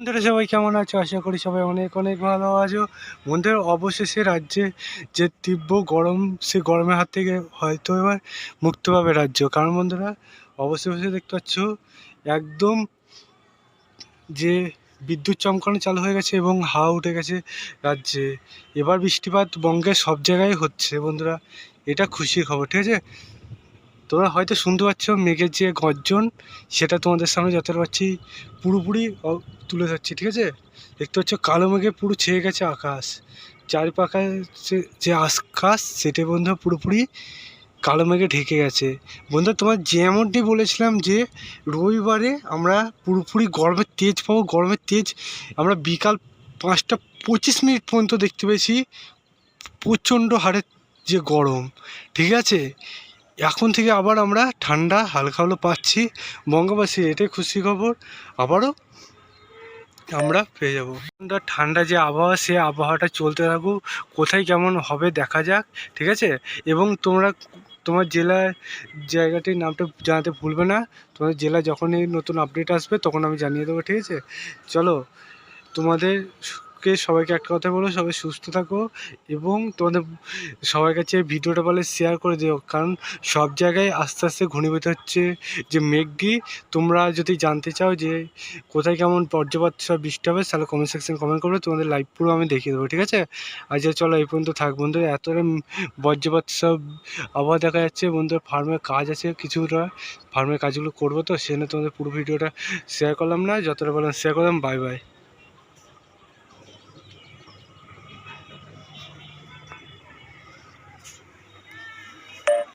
বন্ধুরা সবাই কেমন আছো? আশা করি সবাই অনেক অনেক ভালো আছো। বন্ধুরা, অবশেষে রাজ্যে যে তীব্র গরম, সে গরমের হাত থেকে হয়তো এবার মুক্ত পাবে রাজ্য। কারণ বন্ধুরা, অবশেষে দেখতে পাচ্ছ, একদম যে বিদ্যুৎ চমকানো চালু হয়ে গেছে এবং হাওয়া উঠে গেছে রাজ্যে। এবার বৃষ্টিপাত বঙ্গের সব জায়গায় হচ্ছে বন্ধুরা। এটা খুশির খবর, ঠিক আছে? তোমরা হয়তো শুনতে পাচ্ছ মেঘের যে গর্জন, সেটা তোমাদের সামনে যতটা পাচ্ছি পুরোপুরি তুলে ধরছি, ঠিক আছে? দেখতে পাচ্ছ কালো মেঘে পুরো ছেয়ে গেছে আকাশ। চারিপাশে যে আকাশ, সেটা বন্ধু পুরোপুরি কালো মেঘে ঢেকে গেছে। বন্ধু, তোমার যেমনটি বলেছিলাম যে, রবিবারে আমরা পুরোপুরি গরমের তেজ পাবো, গরমের তেজ আমরা বিকাল পাঁচটা পঁচিশ মিনিট পর্যন্ত দেখতে পেয়েছি প্রচণ্ড হারে যে গরম, ঠিক আছে? এখন থেকে আবার আমরা ঠান্ডা, হালকা হলো পাচ্ছি। বঙ্গবাসী, এটাই খুশি খবর। আবারও আমরা পেয়ে যাব। ঠান্ডা যে আবহাওয়া, সে আবহাওয়াটা চলতে থাকুক। কোথায় কেমন হবে দেখা যাক, ঠিক আছে? এবং তোমরা, তোমার জেলার জায়গাটির নামটা জানাতে ভুলবে না। তোমার জেলা যখনই নতুন আপডেট আসবে, তখন আমি জানিয়ে দেবো, ঠিক আছে? চলো তোমাদেরকে সবাইকে একটা কথা বলো, সবাই সুস্থ থাকো এবং তোমাদের সবার কাছে ভিডিওটা বলে শেয়ার করে দিও। কারণ সব জায়গায় আস্তে আস্তে ঘনীভূত হচ্ছে যে মেঘটি তোমরা যদি জানতে চাও যে কোথায় কেমন বজ্রপাত সব বৃষ্টি হবে, তাহলে কমেন্ট সেকশন কমেন্ট করবে, তোমাদের লাইভ পুরো আমি দেখিয়ে দেবো, ঠিক আছে? আজ চলো, এই পর্যন্ত থাক বন্ধু, এতটা বজ্রপাত সব আবহাওয়া দেখা যাচ্ছে। বন্ধুর ফার্মের কাজ আছে কিছুটা ফার্মের কাজগুলো করব তো সেজন্য তোমাদের পুরো ভিডিওটা শেয়ার করলাম না, যতটা বললাম শেয়ার করলাম বাই বাই